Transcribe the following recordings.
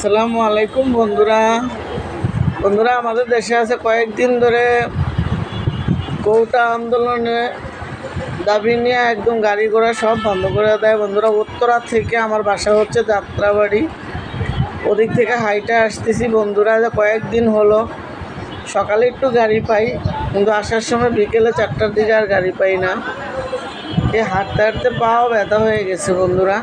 আসসালামু আলাইকুম বন্ধুরা। বন্ধুরা, আমাদের দেশে আছে কয়েকদিন ধরে কৌটা আন্দোলনে দাবি নিয়ে একদম গাড়ি ঘোড়া সব বন্ধ করে দেয়। বন্ধুরা, উত্তরা থেকে আমার বাসা হচ্ছে যাত্রাবাড়ি। ওদিক থেকে হাইটে আসতেছি বন্ধুরা কয়েকদিন হলো। সকালে একটু গাড়ি পাই, কিন্তু আসার সময় বিকেলে চারটার দিকে আর গাড়ি পাই না। এই হাঁটতে হাঁটতে পাও ব্যথা হয়ে গেছে বন্ধুরা।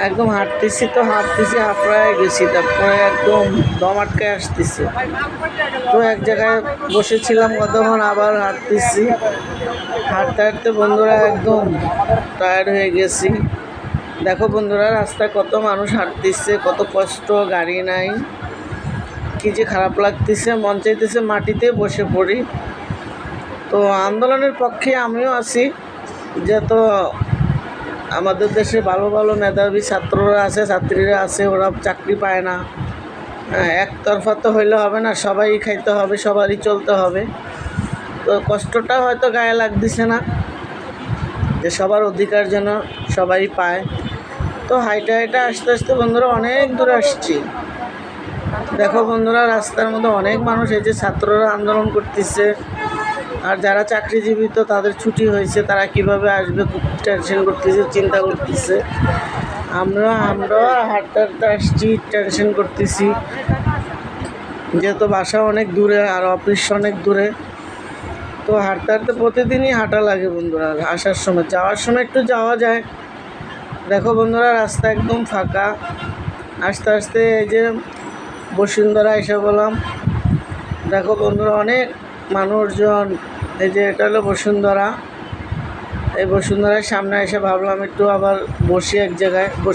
একদম হাঁটতেছি তো, হাঁটতেছি হাঁপড়ায় গেছি। তারপরে একদম দম আটকে আসতেছি। তো এক জায়গায় বসেছিলাম কতক্ষণ আবার হাঁটতেছি। হাঁটতে হাঁটতে বন্ধুরা একদম টায়ার্ড হয়ে গেছি। দেখো বন্ধুরা, রাস্তায় কত মানুষ হাঁটতেছে, কত কষ্ট, গাড়ি নাই। কি যে খারাপ লাগতেছে, মন চাইতেছে মাটিতে বসে পড়ি। তো আন্দোলনের পক্ষে আমিও আছি। যে তো আমাদের দেশে ভালো ভালো মেধাবী ছাত্ররা আছে ছাত্রীরা আছে ওরা চাকরি পায় না। হ্যাঁ, একতরফা তো হইলে হবে না সবাই খাইতে হবে সবারই চলতে হবে। তো কষ্টটা হয়তো গায়ে লাগতেছে না যে সবার অধিকার যেন সবাই পায়। তো হাইটা হাইটা আস্তে আস্তে বন্ধুরা অনেক দূর আসছি। দেখো বন্ধুরা রাস্তার মধ্যে অনেক মানুষ এই যে ছাত্ররা আন্দোলন করতেছে। আর যারা চাকরিজীবী তো তাদের ছুটি হয়েছে, তারা কীভাবে আসবে, খুব টেনশন করতেছে, চিন্তা করতেছে। আমরা আমরা হাঁটতে আসছি টেনশন করতেছি। যেহেতু বাসা অনেক দূরে আর অফিস অনেক দূরে, তো হাঁটতে হাঁটতে প্রতিদিনই হাঁটা লাগে বন্ধুরা, আসার সময়। যাওয়ার সময় একটু যাওয়া যায়। দেখো বন্ধুরা, রাস্তা একদম ফাঁকা। আস্তে আস্তে এই যে বসুন্ধরা এসে বললাম। দেখো বন্ধুরা, অনেক মানুষজন, এই যে এটা হলো বসুন্ধরা। এই বসুন্ধরার সামনে এসে ভাবলাম একটু আবার বসি এক জায়গায়। বসে